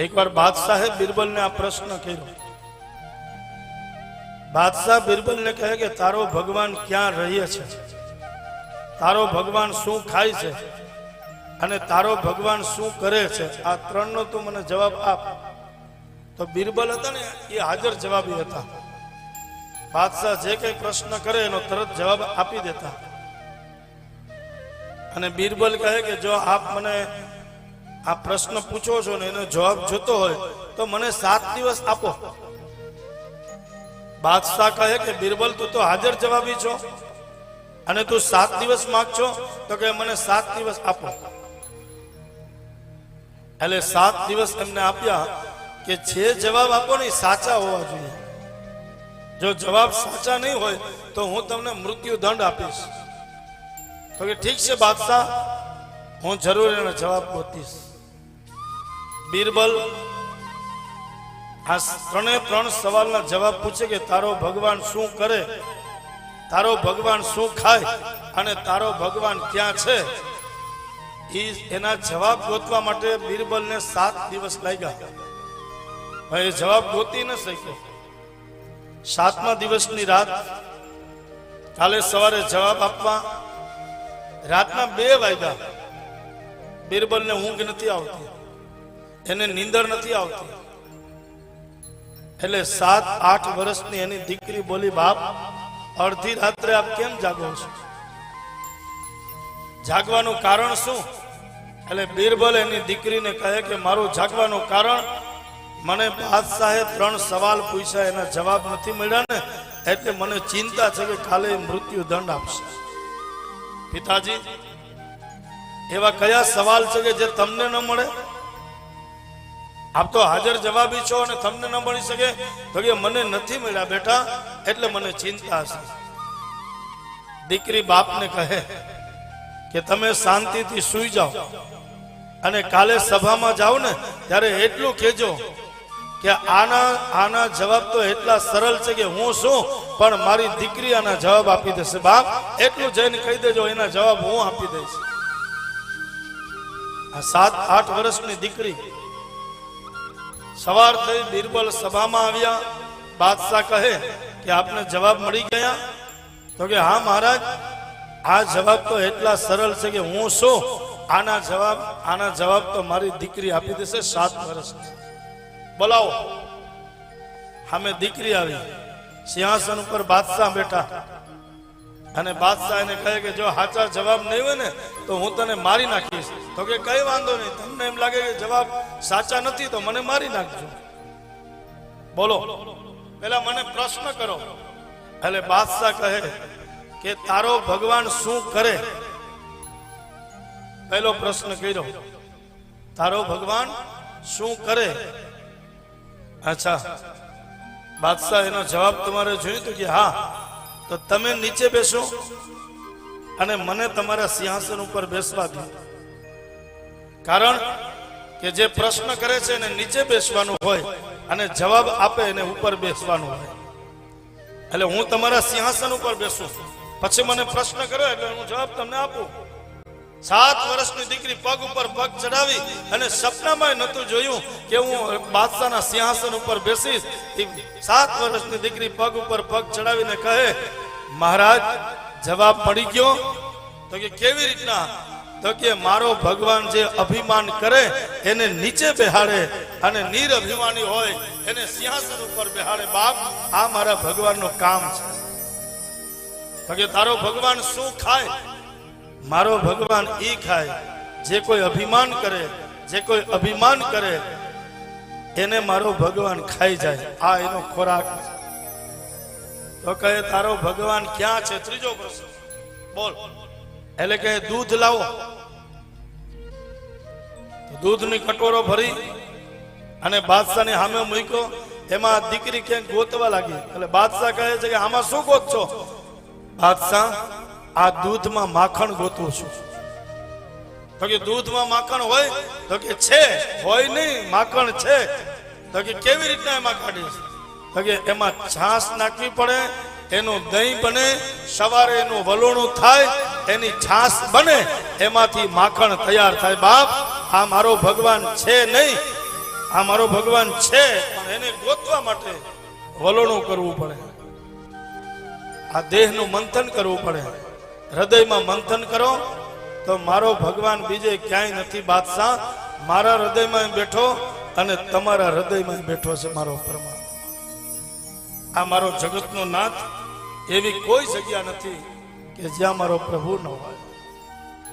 એકવાર બાદશાહે બિરબલને આ પ્રશ્ન કર્યો. બાદશાહ બિરબલને કહે કે, તારો ભગવાન ક્યાં રહીએ છે? તારો ભગવાન શું ખાય છે? અને તારો ભગવાન શું કરે છે? આ ત્રણનો તું મને જવાબ આપ. તો બિરબલ હતા ને, એ હાજર જવાબી હતા. બાદશાહ જે કઈ પ્રશ્ન કરે, એનો તરત જવાબ આપી દેતા. અને બિરબલ કહે કે, જો આપ મને આ પ્રશ્ન પૂછો છો ને, એનો જવાબ જોતો હોય તો મને સાત દિવસ આપો. બાદશાહ કહે કે, બિરબલ, તું તો હાજર જવાબી છો. અને તું સાત દિવસ માંગશો તો કે મને સાત દિવસ આપો. એટલે સાત દિવસ એમને આપ્યા કે, જે જવાબ આપો ને સાચા હોવા જોઈએ. જો જવાબ સાચા નહીં હોય, તો હું તમને મૃત્યુ દંડ આપીશ. તો કે, ઠીક છે બાદશાહ, હું જરૂર એનો જવાબ ગોતીશ બિરબલ, આ ત્રણે ત્રણ સવાલના જવાબ પૂછે કે તારો ભગવાન શું કરે? તારો ભગવાન શું ખાય? અને તારો ભગવાન ક્યાં છે? એ એના જવાબ ગોતવા માટે બીરબલને સાત દિવસ લાગ્યા. એ જવાબ ગોતી ન શક્યો. સાતમા દિવસની રાત, કાલે સવારે જવાબ આપવા રાતના બે વાગ્યા. બીરબલને ઊંઘ નથી આવતી. એને નીંદર નથી આવતી. એટલે સાત, આઠ વર્ષની એની દીકરી બોલી, બાપ, અડધી રાત્રે આપ કેમ જાગો છો? જાગવાનું કારણ શું? એટલે બીરબલ એની દીકરીને કહે કે, મારું જાગવાનું કારણ, મને બાદશાહે ત્રણ સવાલ પૂછ્યા, એના જવાબ નથી મળ્યા ને, એટલે મને ચિંતા છે કે કાલે મૃત્યુ દંડ આપશે. પિતાજી, એવા કયા સવાલ છે કે જે તમને ન મળે? આપ તો હાજર જવાબી છો અને તમને ન મળી શકે, તો કે મને નથી મળ્યા બેટા, એટલે મને ચિંતા છે. દીકરી બાપને કહે કે તમે શાંતિથી સૂઈ જાઓ. અને કાલે સભામાં જાઓ ને, ત્યારે એટલું કહેજો કે આના આના જવાબ તો એટલા સરળ છે કે હું શું, પણ મારી દીકરી આના જવાબ આપી દેશે. બાપ, એટલું જઈને કહી દેજો, એના જવાબ હું આપી દઈશ. આ સાત, આઠ વર્ષની દીકરી સવાર થઈ બિરબલ સભામાં આવ્યા. બાદશાહ કહે કે આપને જવાબ મળી ગયા? તો કે, હા, મહારાજ, આ જવાબ તો એટલા સરળ છે કે હું શું? આના જવાબ આના જવાબ તો મારી દીકરી આપી દેશે સાત વર્ષ. બોલાવો. સામે દીકરી આવી. સિંહાસન ઉપર બાદશાહ બેઠા. અને બાદશાહ એને કહે કે જો સાચા જવાબ નહીં હોય ને, તો હું તને મારી નાખીશ. તો કે કઈ વાંધો નહીં, તમને એમ લાગે કે જવાબ સાચા નથી, તો મને મારી નાખજો. બોલો. પેલા મને પ્રશ્ન કરો. એટલે બાદશાહ કહે કે તારો ભગવાન શું કરે? પહેલો પ્રશ્ન કર્યો. તારો ભગવાન શું કરે? અચ્છા. બાદશાહ એનો જવાબ તમારે જોયું હતું કે હા તો તમે નીચે બેસો અને મને તમારા સિંહાસન ઉપર બેસવા દો. કારણ કે જે પ્રશ્ન કરે છે એને નીચે બેસવાનું હોય અને જવાબ આપે એને ઉપર બેસવાનું હોય. એટલે હું તમારા સિંહાસન ઉપર બેસું પછી મને પ્રશ્ન કરો એટલે હું જવાબ તમને આપું. સાત વર્ષની દીકરી પગ ઉપર પગ ચડાવી અને સપનામાં નતું જોયું કે હું બાદશાહના સિંહાસન ઉપર બેસીશ. સાત વર્ષની દીકરી પગ ઉપર પગ ચડાવીને કહે મહારાજ, જવાબ મળી ગયો તો કે કેવી રીતના? તો કે મારો ભગવાન જે અભિમાન કરે, એને નીચે બેહાડે અને નિરઅભિમાની હોય, એને સિંહાસન ઉપર બેહાડે. બાપ, આ મારા ભગવાનનું કામ છે. તો કે તારો ભગવાન શું ખાય? મારો ભગવાન ઈ ખાય, જે કોઈ અભિમાન કરે, જે કોઈ અભિમાન કરે, એને મારો ભગવાન ખાઈ જાય. આ એનો ખોરાક છે. તો કહે, તારો ભગવાન ક્યાં છે? ત્રીજો પ્રશ્ન. બોલ. એટલે કે, દૂધ લાવો. દૂધ દૂધની કટોરો ભરી અને બાદશાહની સામે મૂક્યો. એમાં દીકરી ક્યાંક ગોતવા લાગી. એટલે બાદશાહ કહે છે કે, આમાં શું ગોતશો? બાદશાહ, આ દૂધમાં માખણ ગોતું છું. તો કે, દૂધમાં માખણ હોય? તો કે, છે. હોય નહીં, માખણ છે. તો કે, કેવી રીતના એમાં કાઢીશ કે એમાં છાશ નાખવી પડે, એનું દહીં બને, સવારે એનું વલોણું થાય, એની છાશ બને, એમાંથી માખણ તૈયાર થાય. બાપ, આ મારો ભગવાન છે નહીં. આ મારો ભગવાન છે એને ગોતવા માટે વલોણું કરવું પડે. આ દેહનું મંથન કરવું પડે. હૃદયમાં મંથન કરો, તો મારો ભગવાન બીજે ક્યાંય નથી બાદશાહ. મારા હૃદયમાં બેઠો અને તમારા હૃદયમાં બેઠો છે મારો પરમાત્મા. આ મારો જગતનો નાથ એવી કોઈ જગ્યા નથી કે જ્યાં મારો પ્રભુ ન હોય.